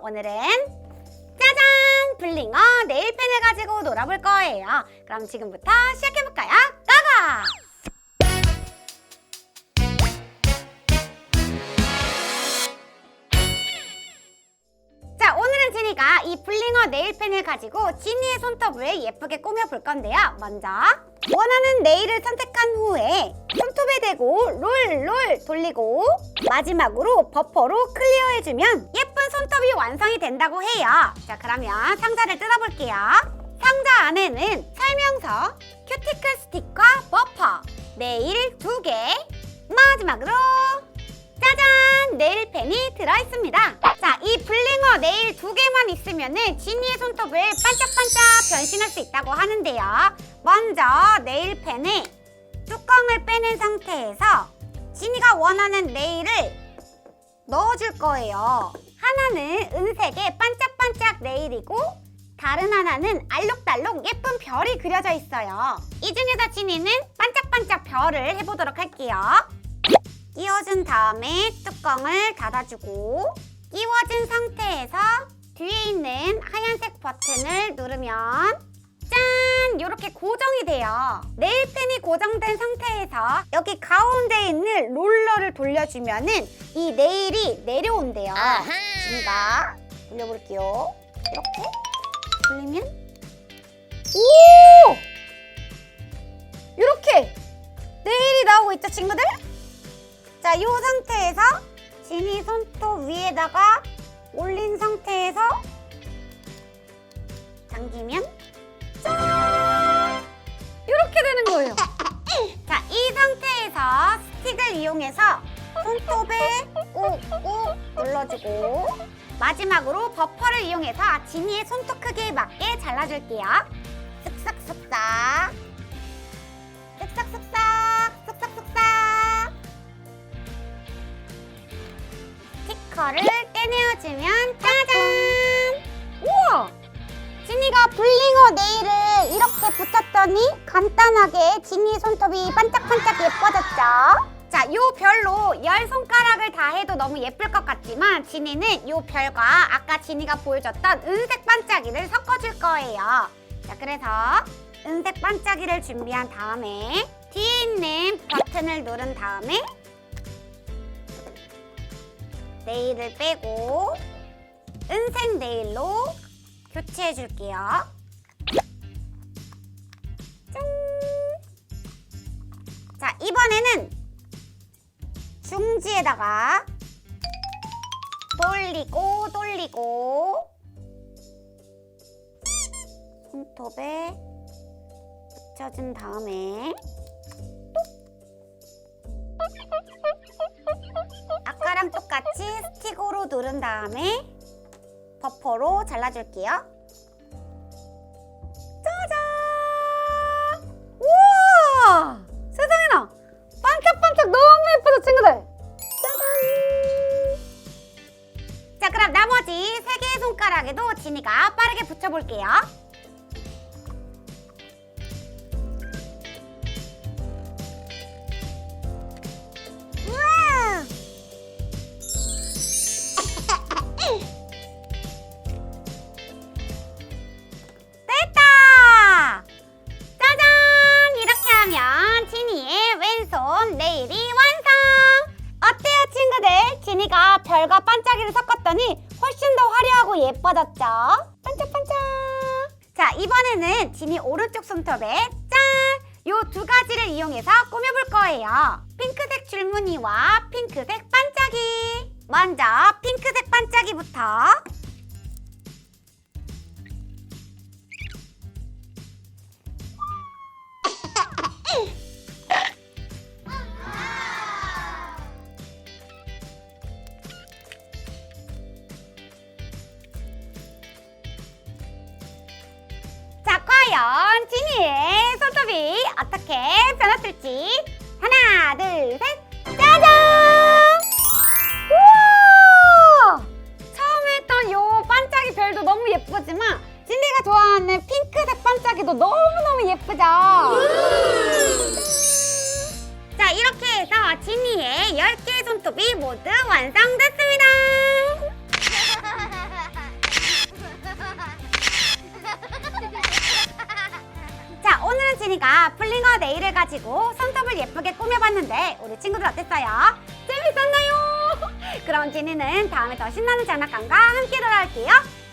오늘은 짜잔! 블링어 네일펜을 가지고 놀아볼 거예요. 그럼 지금부터 시작해볼까요? 가가! 자, 오늘은 지니가 이 블링어 네일펜을 가지고 지니의 손톱을 예쁘게 꾸며볼 건데요. 먼저 원하는 네일을 선택한 후에 손톱에 대고 롤 롤 돌리고 마지막으로 버퍼로 클리어해주면 예 쁜 손톱이 완성이 된다고 해요. 자, 그러면 상자를 뜯어볼게요. 상자 안에는 설명서, 큐티클 스틱과 버퍼, 네일 두 개, 마지막으로 짜잔! 네일펜이 들어있습니다. 자, 이 블링어 네일 두 개만 있으면 은 지니의 손톱을 반짝반짝 변신할 수 있다고 하는데요. 먼저 네일펜에 뚜껑을 빼낸 상태에서 지니가 원하는 네일을 넣어줄 거예요. 하나는 은색의 반짝반짝 네일이고 다른 하나는 알록달록 예쁜 별이 그려져 있어요. 이 중에서 지니는 반짝반짝 별을 해보도록 할게요. 끼워준 다음에 뚜껑을 닫아주고 끼워진 상태에서 뒤에 있는 하얀색 버튼을 누르면 짠! 이렇게 고정이 돼요. 네일펜이 고정된 상태에서 여기 가운데 있는 롤러를 돌려주면 은 이 네일이 내려온대요. 지금가 돌려볼게요. 이렇게 돌리면 오! 이렇게 네일이 나오고 있죠, 친구들? 자, 이 상태에서 지니 손톱 위에다가 올린 상태에서 당기면 짠! 이렇게 되는 거예요. 자, 이 상태에서 스틱을 이용해서 손톱에 눌러주고 마지막으로 버퍼를 이용해서 지니의 손톱 크기에 맞게 잘라줄게요. 쓱싹쓱싹 쓱싹쓱싹 쓱싹쓱싹 스티커를 떼내어주면 짜잔! 우와! 지니가 블링어 네일을 이렇게 붙였더니 간단하게 지니 손톱이 반짝반짝 예뻐졌죠? 자, 요 별로 열 손가락을 다 해도 너무 예쁠 것 같지만 지니는 요 별과 아까 지니가 보여줬던 은색 반짝이를 섞어줄 거예요. 자, 그래서 은색 반짝이를 준비한 다음에 뒤에 있는 버튼을 누른 다음에 네일을 빼고 은색 네일로 교체해 줄게요. 짠! 자, 이번에는 중지에다가 돌리고 돌리고 손톱에 붙여준 다음에 아까랑 똑같이 스틱으로 누른 다음에 버퍼로 잘라줄게요. 손가락에도 지니가 빠르게 붙여볼게요. 짜잔! 이렇게 하면 지니의 왼손 네일이 완성! 어때요, 친구들? 지니가 별과 반짝이를 섞었더니 훨씬 더 화려하고 예뻐졌죠? 반짝반짝! 자, 이번에는 지니 오른쪽 손톱에 짠! 요 두 가지를 이용해서 꾸며볼 거예요. 핑크색 줄무늬와 핑크색 반짝이. 먼저 핑크색 반짝이부터 과연 지니의 손톱이 어떻게 변했을지 하나, 둘, 셋, 짜잔! 우와! 처음에 했던 요 반짝이 별도 너무 예쁘지만 진리가 좋아하는 핑크색 반짝이도 너무너무 예쁘죠? 자, 이렇게 해서 지니의 10개의 손톱이 모두 완성됐습니다. 플링어 네일을 가지고 손톱을 예쁘게 꾸며봤는데 우리 친구들 어땠어요? 재밌었나요? 그럼 지니는 다음에 더 신나는 장난감과 함께 돌아올게요.